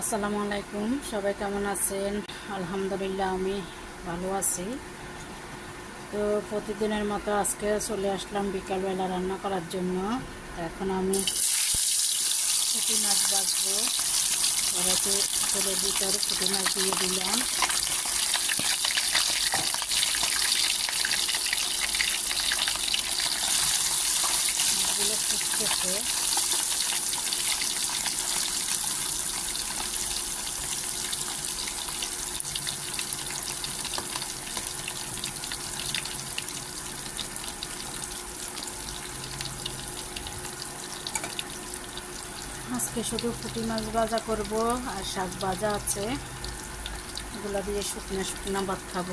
আসসালামু আলাইকুম। সবাই কেমন আছেন? আলহামদুলিল্লাহ, আমি ভালো আছি। তো প্রতিদিনের মতো আজকে চলে আসলাম বিকালবেলা রান্না করার জন্য। এখন আমি পুঁটি মাছ বাছবো কড়াইতে তেলের ভিতরে পুঁটি মাছ দিয়ে দিলাম। মাছগুলো ফুটতেছে। আজকে শুধু পুঁটি মাছ ভাজা করব আর শাক ভাজা আছে। এগুলো দিয়ে শুকনো শুকনো ভাত খাব।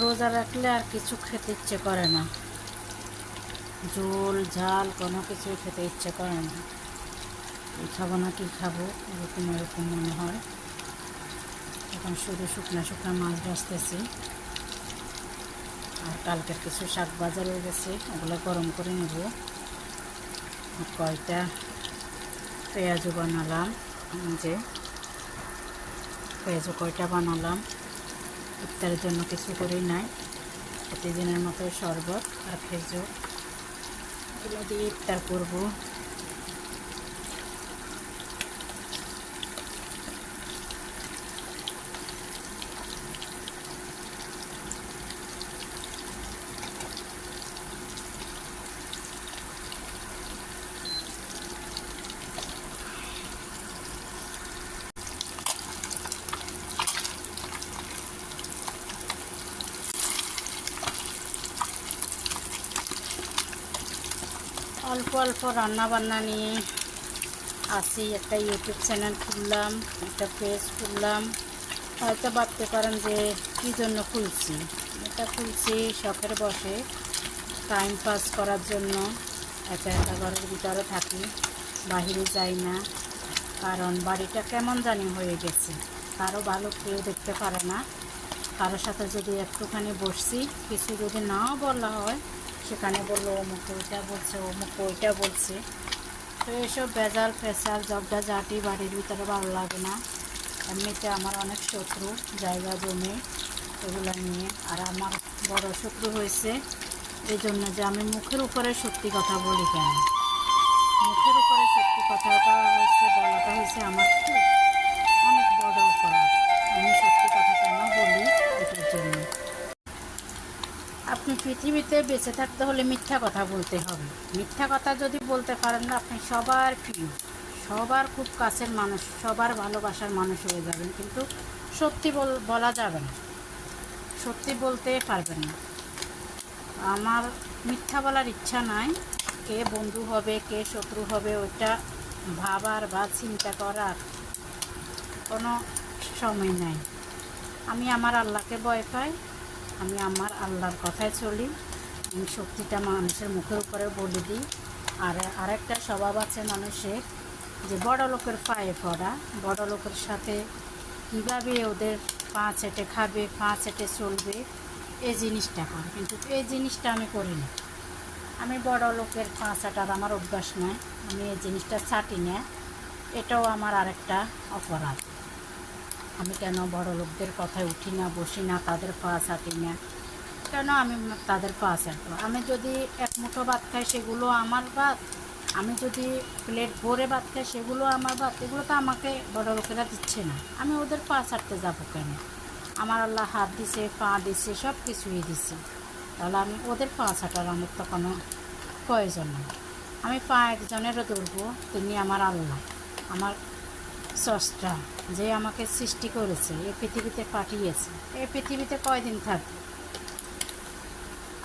রোজা রাখলে আর কিছু খেতে ইচ্ছে করে না। ঝোল, ঝাল কোনো কিছুই খেতে ইচ্ছে করে না। খাব না কি খাব, এরকম এরকম মনে হয়। এখন শুধু শুকনা শুকনা মাছ ভাজতেছি। আর কালকের কিছু শাক বাজার হয়ে গেছে, ওগুলো গরম করে নেব। কয়টা পেঁয়াজও বানালাম যে পেঁয়াজও কয়টা বানালাম, ইফতারের জন্য কিছু করেই নাই। প্রতিদিনের মতো শরবত আর খেজুর। এগুলো দিয়ে ইফতার করব। অল্প অল্প রান্না বান্না নিয়ে আসি, একটা ইউটিউব চ্যানেল খুললাম, একটা পেজ খুললাম। হয়তো ভাবতে পারেন যে কী জন্য খুলছি? এটা খুলছি শখের বসে টাইম পাস করার জন্য। একা একা ঘরের ভিতরে থাকি, বাহিরে যাই না। কারণ বাড়িটা কেমন জানি হয়ে গেছে। কারও ভালো কেউ দেখতে পারে না। কারোর সাথে যদি একটুখানি বসছি কিছু যদি নাও বলা হয় সেখানে বলল অমুক ওইটা বলছে অমুক ওইটা বলছে। তো এসব বেজাল ফেসাল জবটা জাটি বাড়ির ভিতরে ভালো লাগে না। এমনিতে আমার অনেক শত্রু, জায়গা, জমি, এগুলো নিয়ে। আর আমার বড় শত্রু হয়েছে এই জন্য যে আমি মুখের উপরে সত্যি কথা বলি কেন? মুখের উপরে সত্যি কথাটা হয়েছে বলাটা হয়েছে আমার খুব পৃথিবীতে বেঁচে থাকতে হলে মিথ্যা কথা বলতে হবে। মিথ্যা কথা যদি বলতে পারেন না, আপনি সবার প্রিয়। সবার খুব কাছের মানুষ, সবার ভালোবাসার মানুষ হয়ে যাবেন। কিন্তু সত্যি বল- বলা যাবে না। সত্যি বলতে পারবেন না। আমার মিথ্যা বলার ইচ্ছা নাই। কে বন্ধু হবে, কে শত্রু হবে, ওইটা ভাবার বা চিন্তা করার কোনো সময় নাই। আমি আমার আল্লাহকে ভয় পাই। আমি আমার আল্লাহর কথায় চলি। আমি শক্তিটা মানুষের মুখের উপরে বলে দিই। আর আরেকটা স্বভাব আছে মানুষের যে বড় লোকের পায়ে পড়া, বড় লোকের সাথে কীভাবে ওদের পা চেটে খাবে, পা চেটে চলবে, এই জিনিসটা করে। কিন্তু এই জিনিসটা আমি করি না। আমি বড় লোকের পা চাটার আমার অভ্যাস নয়। আমি এই জিনিসটা চাটি না। এটাও আমার আরেকটা অপরাধ। আমি কেন বড় লোকদের কথায় উঠি না, বসি না, তাদের পা চাটি না? কেন আমি তাদের পা চাটবো আমি যদি এক মুঠো ভাত খাই, সেগুলো আমার ভাত। আমি যদি প্লেট ভরে ভাত খাই, সেগুলো আমার ভাত। এগুলো তো আমাকে বড় লোকেরা দিচ্ছে না। আমি ওদের পা চাটতে যাব কেন? আমার আল্লাহ হাত দিছে, পা দিছে, সব কিছুই দিছে। তাহলে আমি ওদের পা চাটার আমার তো কোনো প্রয়োজন নেই। আমি পা একজনেরও ধরবো, তিনি আমার আল্লাহ, আমার স্রষ্টা। যে আমাকে সৃষ্টি করেছে এই পৃথিবীতে পাঠিয়েছে। এই পৃথিবীতে কয়দিন থাকবে?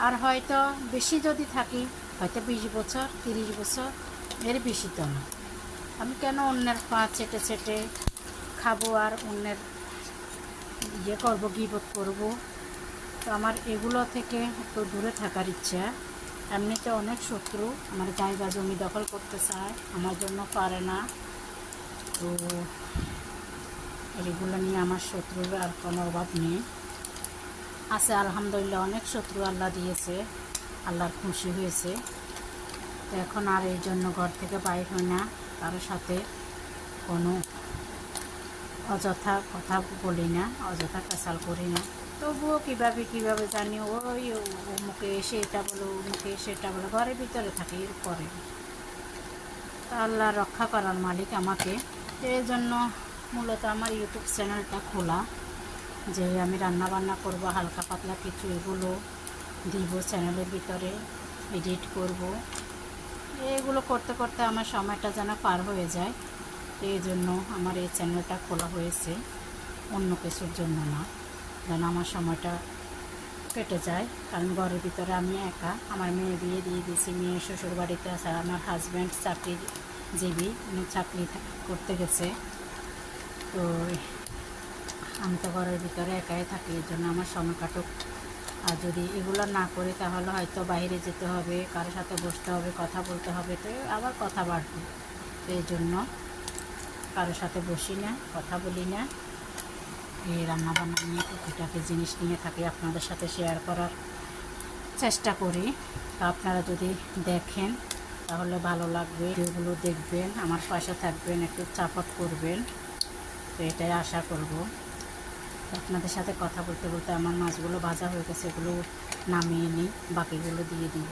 আর হয়তো বেশি যদি থাকি, হয়তো বিশ বছর, তিরিশ বছর, এর বেশি তো না। আমি কেন অন্যের পা চেটে চেটে খাব আর অন্যের ইয়ে করব গিবোধ করব? তো আমার এগুলো থেকে একটু দূরে থাকার ইচ্ছা। এমনিতে অনেক শত্রু আমার জায়গা জমি দখল করতে চায়, আমার জন্য পারে না। তো এইগুলো নিয়ে আমার শত্রুর আর কোনো অভাব নেই। আছে, আলহামদুলিল্লাহ, অনেক শত্রু আল্লাহ দিয়েছে, আল্লাহর খুশি হয়েছে। তো এখন আর এই জন্য ঘর থেকে বাইর হয় না কারোর সাথে কোনো অযথা কথা বলি না, অযথা কাসাল করি না। তবুও কীভাবে কীভাবে জানি, ওই মুখে এসে এটা বলো মুখে এসে এটা বলো, ঘরের ভিতরে থাকে এর পরে। তা আল্লাহ রক্ষা করার মালিক আমাকে। এই জন্য মূলত আমার ইউটিউব চ্যানেলটা খোলা, যে আমি রান্না বান্না করব, হালকা পাতলা কিছু এগুলো দিব চ্যানেলের ভিতরে এডিট করব। এগুলো করতে করতে আমার সময়টা যেন পার হয়ে যায়, এই জন্য আমার এই চ্যানেলটা খোলা হয়েছে। অন্য কিছুর জন্য না, যেন আমার সময়টা কেটে যায়, কারণ ঘরের ভিতরে আমি একা, আমার মেয়ে বিয়ে দিয়ে দিয়েছি, মেয়ে শ্বশুর বাড়িতে আছে, আমার হাজব্যান্ড চাকরিজীবী, উনি চাকরি করতে গেছে। তো আমি তো ঘরের ভিতরে একাই থাকি এই জন্য আমার সময় কাটুক। আর যদি এগুলো না করি, তাহলে হয়তো বাইরে যেতে হবে কারোর সাথে বসতে হবে, কথা বলতে হবে, তো আবার কথা বাড়বে। তো এই জন্য কারোর সাথে বসি না, কথা বলি না। এই রান্নাবান্না নিয়ে, টুকিটাকি জিনিস নিয়ে থাকি আপনাদের সাথে শেয়ার করার চেষ্টা করি। তা আপনারা যদি দেখেন, তাহলে ভালো লাগবে। এগুলো দেখবেন, আমার পাশে থাকবেন, একটু চাপট করবেন। তো এটাই আশা করব। আপনাদের সাথে কথা বলতে বলতে আমার মাছগুলো ভাজা হয়ে গেছে, এগুলো নামিয়ে নিই, বাকিগুলো দিয়ে দিব।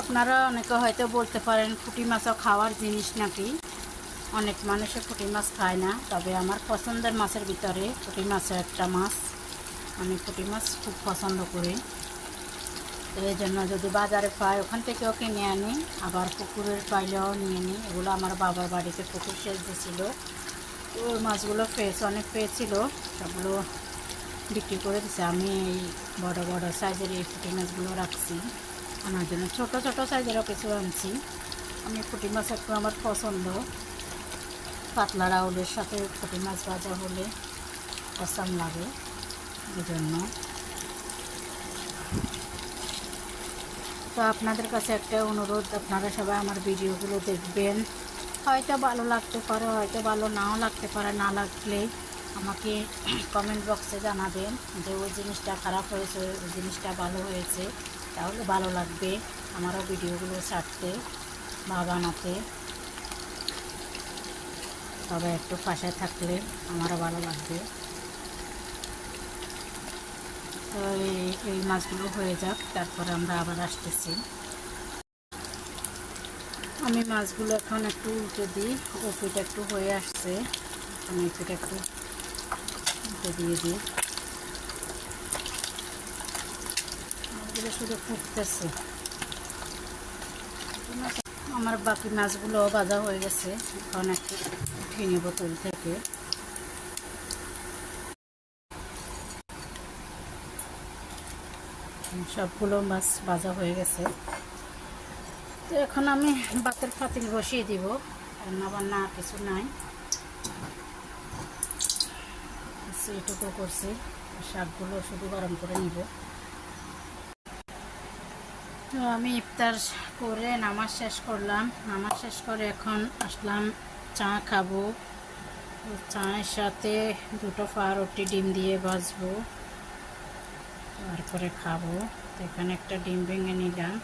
আপনারা অনেকে হয়তো বলতে পারেন পুঁটি মাছও খাওয়ার জিনিস নাকি? অনেক মানুষে পুঁটি মাছ খায় না, তবে আমার পছন্দের মাছের ভিতরে পুঁটি মাছও একটা মাছ। আমি পুঁটি মাছ খুব পছন্দ করি। তো এই জন্য যদি বাজারে পাই, ওখান থেকেও কিনে আনি, আবার পুকুরের পাইলেও নিয়ে নিই এগুলো আমার বাবার বাড়িতে পুকুর সেচ দিয়েছিল তো ওই মাছগুলো ফ্রেশ অনেক পেয়েছিল, সবগুলো বিক্রি করে দিছে। আমি এই বড় বড় সাইজের এই পুঁটি মাছগুলো রাখছি। আনার জন্য ছোটো ছোটো সাইজেরও কিছু আনছি। আমি পুঁটি মাছ একটু আমার পছন্দ। পাতলা রাউলের সাথে পুঁটি মাছ ভাজা হলে পছন্দ লাগে। জন্য তো আপনাদের কাছে একটা অনুরোধ, আপনারা সবাই আমার ভিডিওগুলো দেখবেন। হয়তো ভালো লাগতে পারে, হয়তো ভালো নাও লাগতে পারে, না লাগলে আমাকে কমেন্ট বক্সে জানাবেন যে ওই জিনিসটা খারাপ হয়েছে, ওই জিনিসটা ভালো হয়েছে, তাহলে ভালো লাগবে আমারও ভিডিওগুলো ছাড়তে বা বানাতে। তবে একটু পাশে থাকলে আমারও ভালো লাগবে। তো এই মাছগুলো হয়ে যাক, তারপরে আমরা আবার আসতেছি। আমি মাছগুলো এখন একটু উল্টে দিই ওপিটা একটু হয়ে আসছে। আমি এপিটা একটু উল্টে দিয়ে দিই। মাছগুলো শুধু ফুটতেছে। আমার বাকি মাছগুলো ভাজা হয়ে গেছে। এখন একটু উঠিয়ে নেব তেল থেকে। সবগুলো মাছ ভাজা হয়ে গেছে। তো এখন আমি বাতের পাতিল বসিয়ে দিব। রান্না বান্না কিছু নাই। এটুকু করছি। শাকগুলো শুধু গরম করে নিব। তো আমি ইফতার করে নামাজ শেষ করলাম। নামাজ শেষ করে এখন আসলাম চা খাব। চায়ের সাথে দুটো পাউরুটি ডিম দিয়ে ভাজবো। তারপরে খাব। এখানে একটা ডিম ভেঙে নিলাম।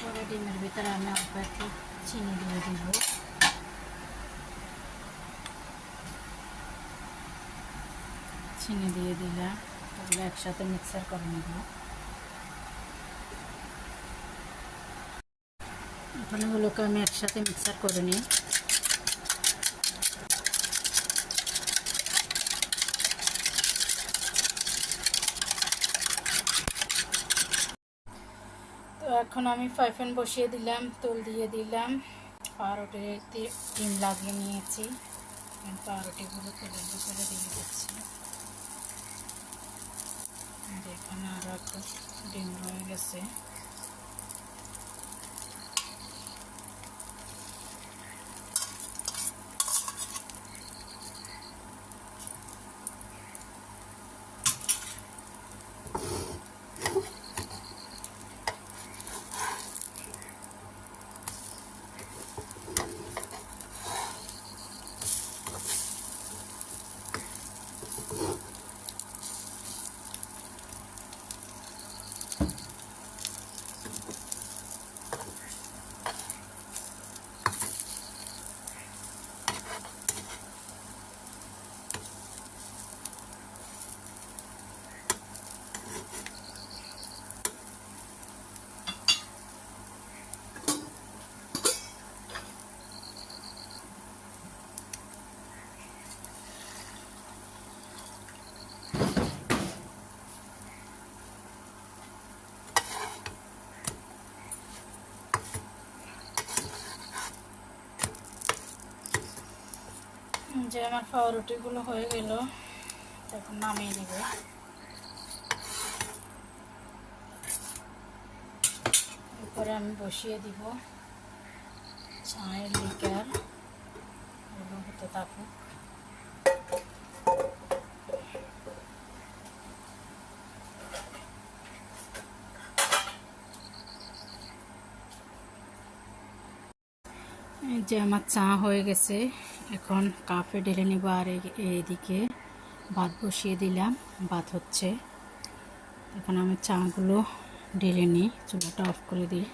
পরে ডিমের ভিতরে আমি অল্প একটু চিনি দিয়ে দিব। চিনি দিয়ে দিলাম। তাহলে একসাথে মিক্সার করে নেব। এখন এগুলোকে আমি একসাথে মিক্সার করে নিই তো এখন আমি ফাইফেন বসিয়ে দিলাম, তেল দিয়ে দিলাম। পাউরুটিতে ডিম লাগিয়ে নিয়েছি। পাউরুটিগুলো তেলের ভিতরে দিয়ে দিচ্ছি। এখানে আরও একটু ডিম রয়ে গেছে। যে আমার পাউরুটিগুলো হয়ে গেল, এখন নামিয়ে দিব এরপরে আমি বসিয়ে দিব চায়ের লিকার, এগুলো হতে থাকুক। যে আমার চা হয়ে গেছে। এখন কাপে ঢেলে নিব আর এইদিকে ভাত বসিয়ে দিলাম। ভাত হচ্ছে। এখন আমি চাগুলো ঢেলে নিই, চুলাটা অফ করে দিই।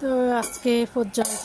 তো আজকে পর্যন্ত